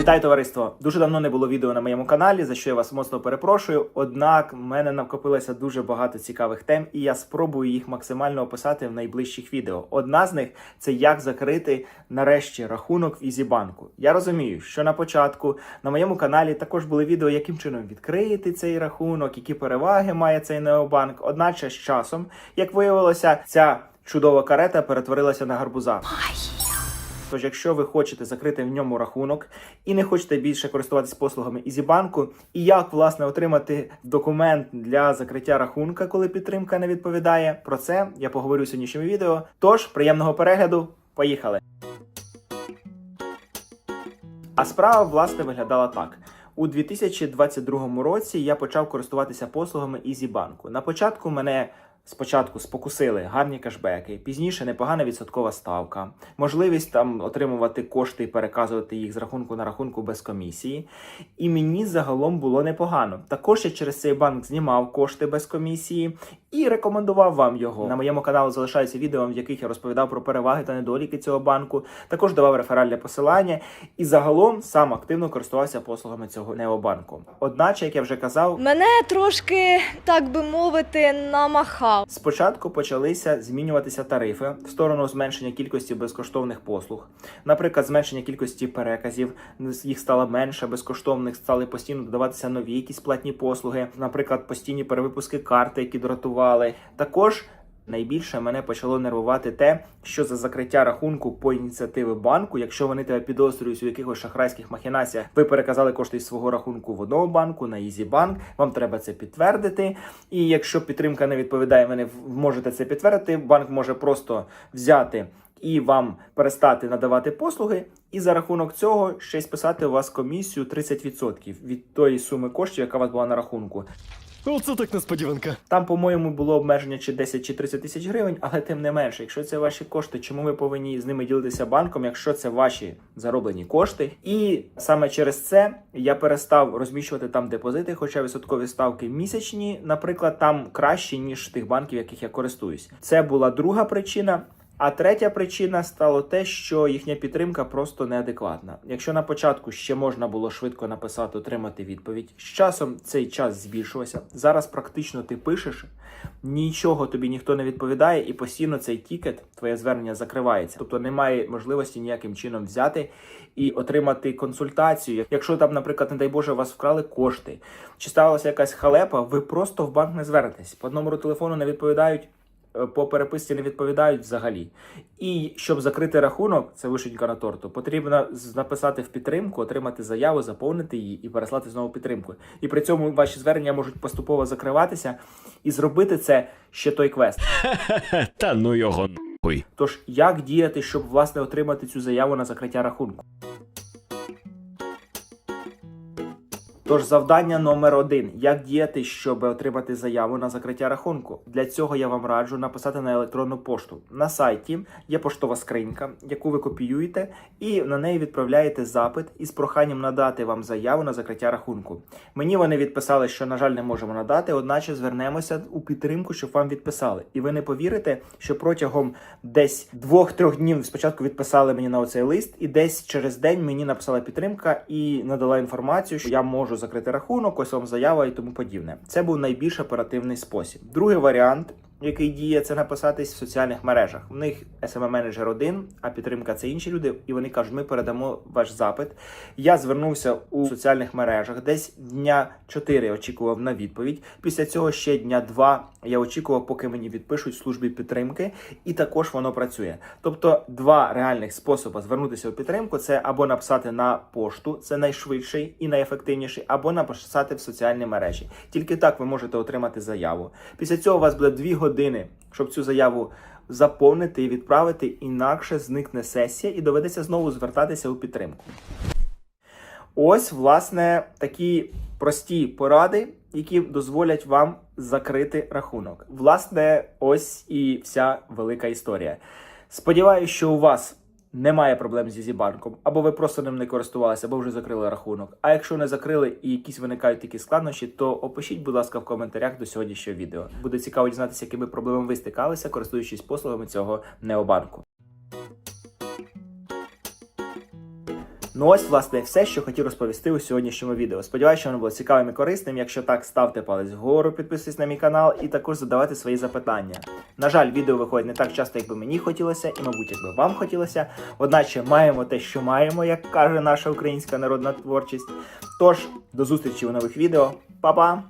Вітаю, товариство! Дуже давно не було відео на моєму каналі, за що я вас моцно перепрошую. Однак в мене накопилося дуже багато цікавих тем, і я спробую їх максимально описати в найближчих відео. Одна з них це як закрити нарешті рахунок в Ізібанку. Я розумію, що на початку на моєму каналі також були відео, яким чином відкрити цей рахунок, які переваги має цей необанк. Одначе з часом, як виявилося, ця чудова карета перетворилася на гарбуза. Тож, якщо ви хочете закрити в ньому рахунок і не хочете більше користуватись послугами Ізібанку, і як власне отримати документ для закриття рахунка, коли підтримка не відповідає, про це я поговорю в сьогоднішньому відео. Тож, приємного перегляду, поїхали! А справа власне виглядала так. У 2022 році я почав користуватися послугами Ізібанку. На початку мене спочатку спокусили гарні кешбеки, пізніше непогана відсоткова ставка, можливість там отримувати кошти і переказувати їх з рахунку на рахунку без комісії. І мені загалом було непогано. Також я через цей банк знімав кошти без комісії і рекомендував вам його. На моєму каналі залишаються відео, в яких я розповідав про переваги та недоліки цього банку. Також давав реферальне посилання і загалом сам активно користувався послугами цього необанку. Одначе, як я вже казав, Мене трошки, так би мовити, намахав. Спочатку почалися змінюватися тарифи в сторону зменшення кількості безкоштовних послуг. Наприклад, зменшення кількості переказів, їх стало менше, безкоштовних стали постійно додаватися нові якісь платні послуги, наприклад, постійні перевипуски карти, які дратували. Також Найбільше мене почало нервувати те, що за закриття рахунку по ініціативи банку, якщо вони тебе підозрюють у якихось шахрайських махінаціях, ви переказали кошти із свого рахунку в одному банку на EasyBank, вам треба це підтвердити. І якщо підтримка не відповідає, ви не можете це підтвердити. Банк може просто взяти і вам перестати надавати послуги, і за рахунок цього ще й списати у вас комісію 30% від тої суми коштів, яка у вас була на рахунку. Оце так несподіванка. Там, по-моєму, було обмеження чи 10 чи 30 тисяч гривень, але тим не менше, якщо це ваші кошти, чому ви повинні з ними ділитися банком, якщо це ваші зароблені кошти? І саме через це я перестав розміщувати там депозити, хоча відсоткові ставки місячні, наприклад, там кращі ніж тих банків, яких я користуюсь. Це була друга причина. А третя причина стало те, що їхня підтримка просто неадекватна. Якщо на початку ще можна було швидко написати, отримати відповідь, з часом цей час збільшувався. Зараз практично ти пишеш, нічого тобі ніхто не відповідає, і постійно цей тікет, твоє звернення закривається. Тобто немає можливості ніяким чином взяти і отримати консультацію. Якщо там, наприклад, не дай Боже, вас вкрали кошти, чи сталася якась халепа, ви просто в банк не звернетесь. По номеру телефону не відповідають. Е, По переписці не відповідають взагалі. І щоб закрити рахунок, це вишенька на торту, потрібно написати в підтримку, отримати заяву, заповнити її і переслати знову підтримку. І при цьому ваші звернення можуть поступово закриватися, і зробити це ще той квест. Та ну його нахуй. Тож, як діяти, щоб власне отримати цю заяву на закриття рахунку? Тож завдання номер один: як діяти, щоб отримати заяву на закриття рахунку. Для цього я вам раджу написати на електронну пошту. На сайті є поштова скринька, яку ви копіюєте, і на неї відправляєте запит із проханням надати вам заяву на закриття рахунку. Мені вони відписали, що на жаль не можемо надати, одначе звернемося у підтримку, щоб вам відписали. І ви не повірите, що протягом десь двох-трьох днів спочатку відписали мені на оцей лист, і десь через день мені написала підтримка і надала інформацію, що я можу закрити рахунок, ось вам заява і тому подібне. Це був найбільш оперативний спосіб. Другий варіант. Який діє це написатись в соціальних мережах. У них smm менеджер один, а підтримка це інші люди, і вони кажуть, ми передамо ваш запит. Я звернувся у соціальних мережах. Десь дня 4 очікував на відповідь. Після цього ще дня 2 я очікував, поки мені відпишуть в службі підтримки, і також воно працює. Тобто, два реальних способи звернутися у підтримку: це або написати на пошту, це найшвидший і найефективніший, або написати в соціальні мережі. Тільки так ви можете отримати заяву. Після цього у вас буде 2 години, щоб цю заяву заповнити і відправити, інакше зникне сесія і доведеться знову звертатися у підтримку. Ось, власне, такі прості поради, які дозволять вам закрити рахунок. Власне, ось і вся велика історія. Сподіваюся, що у вас немає проблем зі Зібанком, або ви просто ним не користувалися, або вже закрили рахунок. А якщо не закрили і якісь виникають такі складнощі, то опишіть, будь ласка, в коментарях до сьогоднішнього відео. Буде цікаво дізнатися, якими проблемами ви стикалися, користуючись послугами цього необанку. Ну ось, власне, все, що хотів розповісти у сьогоднішньому відео. Сподіваюся, що воно було цікавим і корисним. Якщо так, ставте палець вгору, підписуйтесь на мій канал і також задавайте свої запитання. На жаль, відео виходить не так часто, як би мені хотілося, і, мабуть, якби вам хотілося. Одначе маємо те, що маємо, як каже наша українська народна творчість. Тож, до зустрічі у нових відео. Па-па!